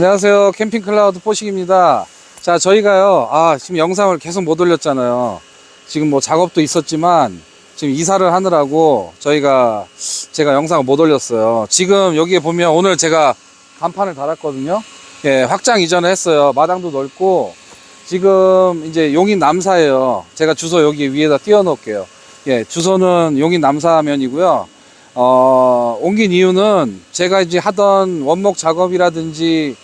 안녕하세요. 캠핑 클라우드 포식입니다. 자, 저희가요, 아, 지금 영상을 계속 못 올렸잖아요. 지금 뭐 작업도 있었지만, 지금 이사를 하느라고 저희가, 제가 영상을 못 올렸어요. 지금 여기에 보면 오늘 제가 간판을 달았거든요. 예, 확장 이전을 했어요. 마당도 넓고, 지금 이제 용인 남사예요. 제가 주소 여기 위에다 띄워 놓을게요. 예, 주소는 용인 남사면이고요. 어, 옮긴 이유는 제가 이제 하던 원목 작업이라든지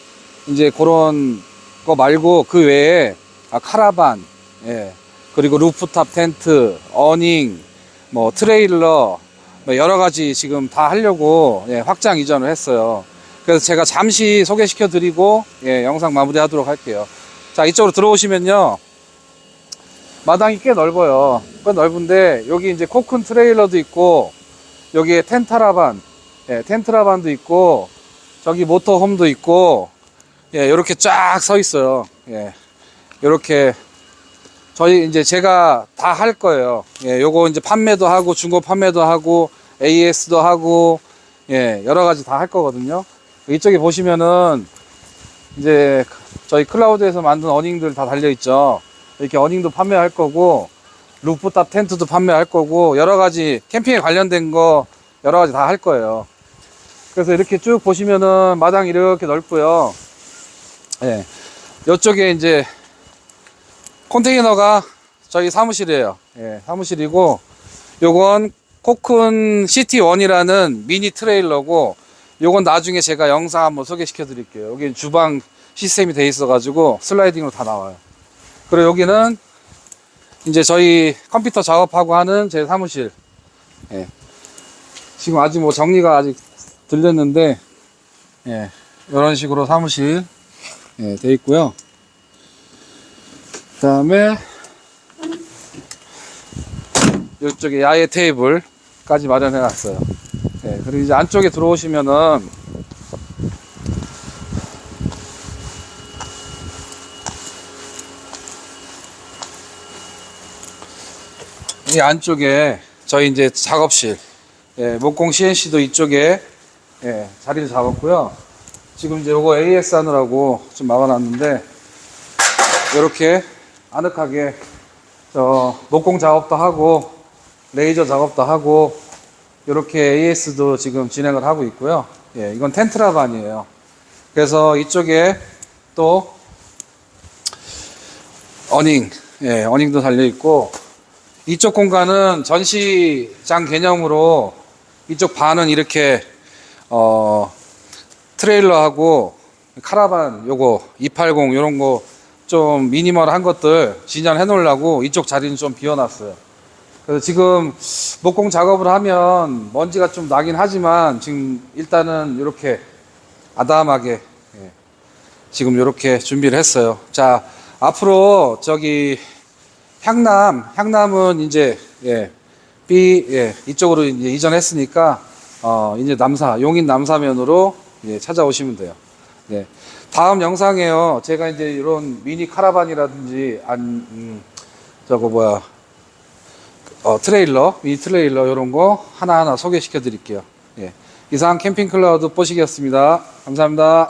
이제 그런 거 말고 그 외에 아, 카라반, 예, 그리고 루프탑 텐트, 어닝, 뭐 트레일러, 뭐 여러 가지 지금 다 하려고 예, 확장 이전을 했어요. 그래서 제가 잠시 소개시켜 드리고 예, 영상 마무리 하도록 할게요. 자, 이쪽으로 들어오시면요. 마당이 꽤 넓어요. 꽤 넓은데 여기 이제 코큰 트레일러도 있고 여기에 텐타라반, 예, 텐트라반도 있고 저기 모터홈도 있고 예, 이렇게 쫙 서 있어요. 예, 이렇게 저희 이제 제가 다 할 거예요. 예, 요거 이제 판매도 하고 중고 판매도 하고 AS도 하고 예, 여러 가지 다 할 거거든요. 이쪽에 보시면은 이제 저희 클라우드에서 만든 어닝들 다 달려 있죠. 이렇게 어닝도 판매할 거고 루프탑 텐트도 판매할 거고 여러 가지 캠핑에 관련된 거 여러 가지 다 할 거예요. 그래서 이렇게 쭉 보시면은 마당이 이렇게 넓고요. 예. 이쪽에 이제 컨테이너가 저희 사무실이에요. 예, 사무실이고 요건 코큰 시티 원이라는 미니 트레일러고 요건 나중에 제가 영상 한번 소개시켜 드릴게요. 여기 주방 시스템이 돼 있어 가지고 슬라이딩으로 다 나와요. 그리고 여기는 이제 저희 컴퓨터 작업하고 하는 제 사무실. 예. 지금 아직 뭐 정리가 아직 들렸는데, 예. 이런 식으로 사무실, 예, 돼 있고요. 그 다음에, 이쪽에 야외 테이블까지 마련해 놨어요. 예. 그리고 이제 안쪽에 들어오시면은, 이 안쪽에 저희 이제 작업실, 예, 목공 CNC도 이쪽에 예, 자리를 잡았고요. 지금 이제 요거 AS 하느라고 좀 막아놨는데 이렇게 아늑하게 저 목공 작업도 하고 레이저 작업도 하고 이렇게 AS도 지금 진행을 하고 있고요. 예, 이건 텐트라반이에요. 그래서 이쪽에 또 어닝, 예, 어닝도 달려 있고 이쪽 공간은 전시장 개념으로 이쪽 반은 이렇게 어 트레일러하고 카라반 요거 280 요런 거 좀 미니멀한 것들 진열해 놓으려고 이쪽 자리는 좀 비워놨어요. 그래서 지금 목공 작업을 하면 먼지가 좀 나긴 하지만 지금 일단은 이렇게 아담하게 예, 지금 이렇게 준비를 했어요. 자 앞으로 저기 향남, 향남은 이제 예, B 예, 이쪽으로 이제 이전했으니까 어, 이제 남사, 용인 남사면으로 예, 찾아오시면 돼요. 네. 다음 영상에요. 제가 이제 이런 미니 카라반이라든지 안 음, 저거 뭐야 어, 트레일러, 미니 트레일러 이런 거 하나하나 소개시켜 드릴게요. 예. 이상 캠핑 클라우드 뽀식이었습니다. 감사합니다.